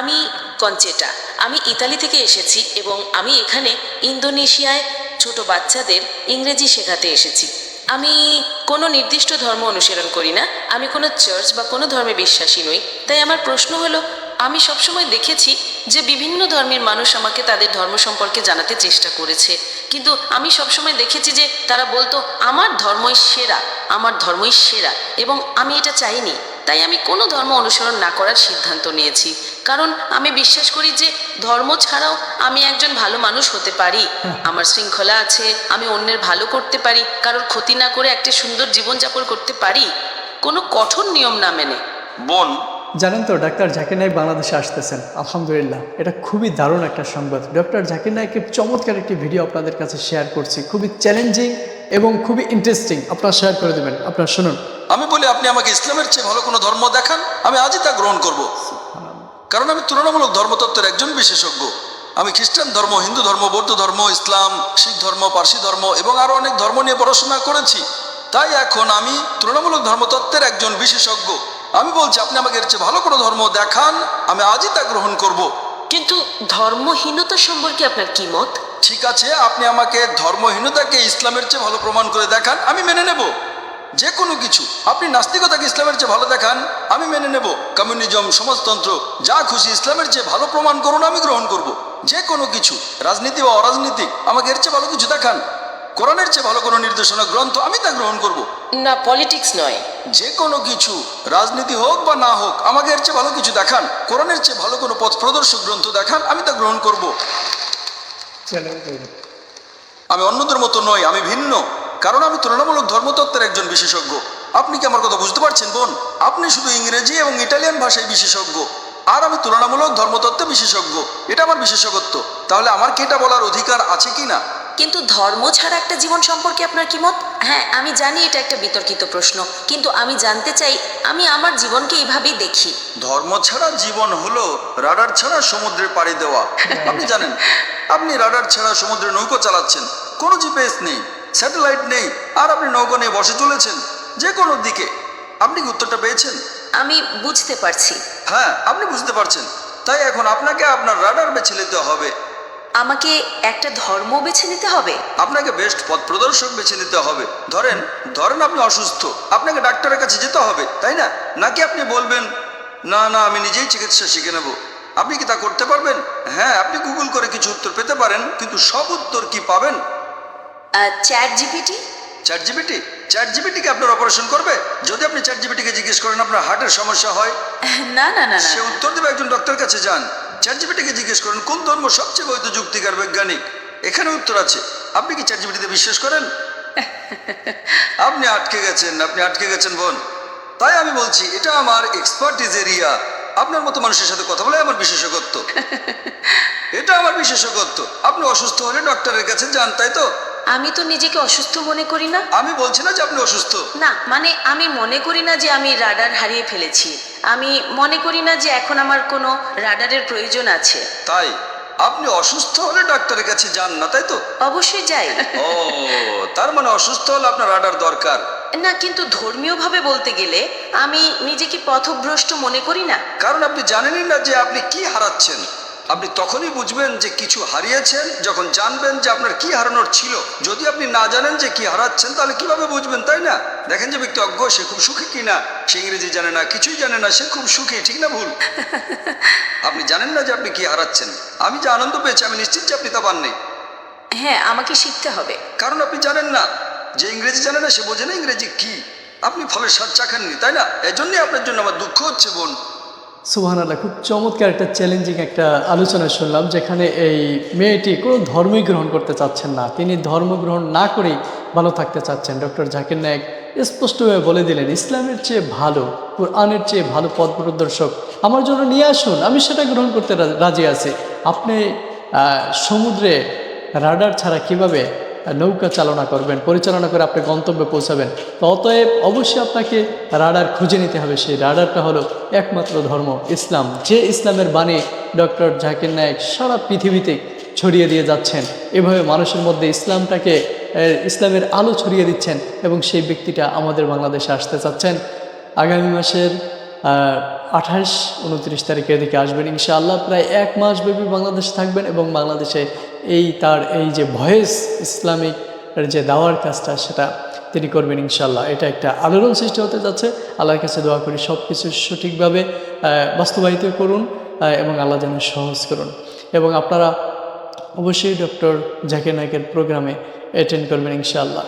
আমি কঞ্চেটা আমি ইতালি থেকে এসেছি এবং আমি এখানে ইন্দোনেশিয়ায় ছোট বাচ্চাদের ইংরেজি শেখাতে এসেছি। আমি কোনো নির্দিষ্ট ধর্ম অনুসরণ করি না, আমি কোনো চার্চ বা কোনো ধর্মে বিশ্বাসী নই। তাই আমার প্রশ্ন হলো, আমি সবসময় দেখেছি যে বিভিন্ন ধর্মের মানুষ আমাকে তাদের ধর্ম সম্পর্কে জানাতে চেষ্টা করেছে। কিন্তু আমি সবসময় দেখেছি যে তারা বলতো, আমার ধর্মই সেরা, আমার ধর্মই সেরা এবং আমি এটা চাইনি। তাই আমি কোনো ধর্ম অনুসরণ না করার সিদ্ধান্ত নিয়েছি। কারণ আমি বিশ্বাস করি যে ধর্ম ছাড়াও আমি একজন ভালো মানুষ হতে পারি। আমার শৃঙ্খলা আছে আমি অন্যের ভালো করতে পারি কারোর ক্ষতি না করে একটা সুন্দর জীবনযাপন করতে পারি। কোনো কঠোর নিয়ম না মেনে। বোন। জানেন তো ডাক্তার জাকির নায়ক বাংলাদেশে আসতেছেন আলহামদুলিল্লাহ। এটা খুবই দারুণ একটা সংবাদ। ডক্টর জাকির নায়কের চমৎকার একটি ভিডিও আপনাদের কাছে শেয়ার করছি। খুবই চ্যালেঞ্জিং এবং খুবই ইন্টারেস্টিং আপনারা শেয়ার করে দেবেন। আপনারা শুনুন। আমি বলি আপনি আমাকে ইসলামের চেয়ে ভালো কোনো ধর্ম দেখান আমি আজই তা গ্রহণ করব। কারণ আমি তুলনামূলক ধর্মতত্ত্বের একজন বিশেষজ্ঞ। আমি খ্রিস্টান ধর্ম হিন্দু ধর্ম বৌদ্ধ ধর্ম ইসলাম শিখ ধর্ম পার্সি ধর্ম এবং আরও অনেক ধর্ম নিয়ে পড়াশোনা করেছি। তাই এখন আমি তুলনামূলক ধর্মতত্ত্বের একজন বিশেষজ্ঞ। আমি বলছি আপনি আমাকে এর চেয়ে ভালো কোনো ধর্ম দেখান আমি আজই তা গ্রহণ করব। কিন্তু ধর্মহীনতা সম্পর্কে আপনার কি মত? ঠিক আছে আপনি আমাকে ধর্মহীনতাকে ইসলামের চেয়ে ভালো প্রমাণ করে দেখান আমি মেনে নেব। যে কোনো কিছু। আপনি নাস্তিকতাকে ইসলামের চেয়ে ভালো দেখান আমি মেনে নেব। কমিউনিজম সমাজতন্ত্র যা খুশি ইসলামের চেয়ে ভালো প্রমাণ করুন আমি গ্রহণ করব। যে কোনো কিছু রাজনীতি বা অরাজনীতিক আমাকে এর চেয়ে ভালো কিছু দেখান। কোরআনের চেয়ে ভালো কোনো নির্দেশনা গ্রন্থ আমি তা গ্রহণ করব। না পলিটিক্স নয়। যে কোনো কিছু রাজনীতি হোক বা না হোক আমাকে এর চেয়ে ভালো কিছু দেখান। কোরআনের চেয়ে ভালো কোনো পথ প্রদর্শক গ্রন্থ দেখান আমি তা গ্রহণ করব। আমি অন্যদের মতো নই আমি ভিন্ন। কারণ আমি তুলনামূলক ধর্মতত্ত্বের একজন বিশেষজ্ঞ। আপনি কি আমার কথা বুঝতে পারছেন বোন? আপনি শুধু ইংরেজি এবং ইটালিয়ান ভাষায় বিশেষজ্ঞ। আর আমি তুলনামূলক ধর্মতত্ত্বে বিশেষজ্ঞ। এটা আমার বিশেষজ্ঞত্ব। তাহলে আমার কি এটা বলার অধিকার আছে কি না? কিন্তু ধর্ম ছাড়া একটা জীবন সম্পর্কে আপনার কি মত? হ্যাঁ আমি জানি এটা একটা বিতর্কিত প্রশ্ন। কিন্তু আমি জানতে চাই আমি আমার জীবনকে এইভাবেই দেখি। ধর্ম ছাড়া জীবন হলো রাডার ছাড়া সমুদ্রে পাড়ি দেওয়া। আপনি জানেন আপনি রাডার ছাড়া সমুদ্রে নৌকো চালাচ্ছেন। কোনো জিপিএস নেই। স্যাটেলাইট নেই আর আপনি নৌকো বসে চলেছেন যে কোনো দিকে। আপনি কি উত্তরটা পেয়েছেন? আমি বুঝতে পারছি। হ্যাঁ আপনি বুঝতে পারছেন। তাই এখন আপনাকে আপনার রাডার বেছে নিতে হবে। আমাকে একটা ধর্ম বেছে নিতে হবে? আপনাকে বেস্ট পথ প্রদর্শক বেছে নিতে হবে। ধরেন ধরেন আপনি অসুস্থ আপনাকে ডাক্তারের কাছে যেতে হবে তাই না? নাকি আপনি বলবেন না না আমি নিজেই চিকিৎসা শিখে নেব আপনি কি তা করতে পারবেন? হ্যাঁ আপনি গুগল করে কিছু উত্তর পেতে পারেন কিন্তু সব উত্তর কি পাবেন? Chat GPT chat GPT chat জিবিটিকে আপনার অপারেশন করবে? যদি আপনি চ্যাট জিবিটিকে জিজ্ঞেস করেন আপনার হার্টের সমস্যা হয়। না না না না সে উত্তর দেবে একজন ডক্টর কাছে যান। চ্যাট জিবিটিকে জিজ্ঞেস করেন কোন ধর্ম সবচেয়ে বৈধ যুক্তিকার বৈজ্ঞানিক? এখানে উত্তর আছে। আপনি কি চ্যাট জিবিটিতে বিশ্বাস করেন? আপনি আটকে গেছেন আপনি আটকে গেছেন বোন। তাই আমি বলছি এটা আমার এক্সপার্টিজ এরিয়া আপনার মতো মানুষের সাথে কথা বলে আমার বিশেষজ্ঞত্ব। এটা আমার বিশেষজ্ঞত্ব। আপনি অসুস্থ হলে ডক্টরের কাছে যান তাই তো? আমি তো নিজেকে অসুস্থ মনে করি না। আমি বলছি না যে আপনি অসুস্থ। না মানে আমি মনে করি না যে আমি রাডার হারিয়ে ফেলেছি। আমি মনে করি না যে এখন আমার কোনো রাডারের প্রয়োজন আছে। তাই? আপনি অসুস্থ হলে ডাক্তারের কাছে যান না তাই তো? অবশ্যই যাই। ও তার মানে অসুস্থ হলে আপনার রাডার দরকার। না কিন্তু ধর্মীয়ভাবে বলতে গেলে আমি নিজেকে পথভ্রষ্ট মনে করি না। কারণ আপনি জানেনই না যে আপনি কি হারাচ্ছেন। আপনি তখনই বুঝবেন যে কিছু হারিয়েছেন যখন জানবেন যে আপনার কি হারানোর ছিল। যদি আপনি না জানেন যে কি হারাচ্ছেন তাহলে কীভাবে বুঝবেন তাই না? দেখেন যে ব্যক্তি অজ্ঞ সে খুব সুখী কি না? সে ইংরেজি জানে না কিছুই জানে না সে খুব সুখী ঠিক না ভুল? আপনি জানেন না যে আপনি কি হারাচ্ছেন? আমি যে আনন্দ পেয়েছি আমি নিশ্চিত যে আপনি তা পাননি। হ্যাঁ আমাকে শিখতে হবে। কারণ আপনি জানেন না যে ইংরেজি জানে না সে বোঝে না ইংরেজি কি। আপনি ফলের স্বাদ চাখাননি তাই না? এজন্যই আপনার জন্য আমার দুঃখ হচ্ছে বোন। সুহান আল্লাহ খুব চমৎকার একটা চ্যালেঞ্জিং একটা আলোচনা শুনলাম, যেখানে এই মেয়েটি কোনো ধর্মই গ্রহণ করতে চাচ্ছেন না। তিনি ধর্ম গ্রহণ না করেই ভালো থাকতে চাচ্ছেন। ডক্টর জাকির নায়ক স্পষ্টভাবে বলে দিলেন, ইসলামের চেয়ে ভালো, কোরআনের চেয়ে ভালো পথ প্রদর্শক, আমার জন্য নিয়ে আসুন, আমি সেটা গ্রহণ করতে রাজি আছি। আপনি সমুদ্রে রাডার ছাড়া কীভাবে নৌকা চালনা করবেন, পরিচালনা করে আপনি গন্তব্যে পৌঁছাবেন। তো অতএব অবশ্যই আপনাকে রাডার খুঁজে নিতে হবে। সেই রাডারটা হলো একমাত্র ধর্ম, ইসলাম। যে ইসলামের বাণী ডক্টর জাকির নায়েক সারা পৃথিবীতে ছড়িয়ে দিয়ে যাচ্ছেন, এভাবে মানুষের মধ্যে ইসলামটাকে ইসলামের আলো ছড়িয়ে দিচ্ছেন এবং সেই ব্যক্তিটা আমাদের বাংলাদেশে আসতে চাচ্ছেন। আগামী মাসের আঠাশ, উনত্রিশ তারিখের দিকে আসবেন ইনশাআল্লাহ। প্রায় এক মাস ব্যাপী বাংলাদেশে থাকবেন এবং বাংলাদেশে এই তার এই যে ভয়েস ইসলামিক যে দাওয়ার কাজটা সেটা তিনি করবেন ইনশাল্লাহ এটা একটা আলোড়ন সৃষ্টি হতে যাচ্ছে। আল্লাহর কাছে দোয়া করি সব কিছু সঠিকভাবে বাস্তবায়িত করুন এবং আল্লাহ যেন সহজ করুন। এবং আপনারা অবশ্যই ডক্টর জাকির নায়কের প্রোগ্রামে অ্যাটেন্ড করবেন ইনশাআল্লাহ।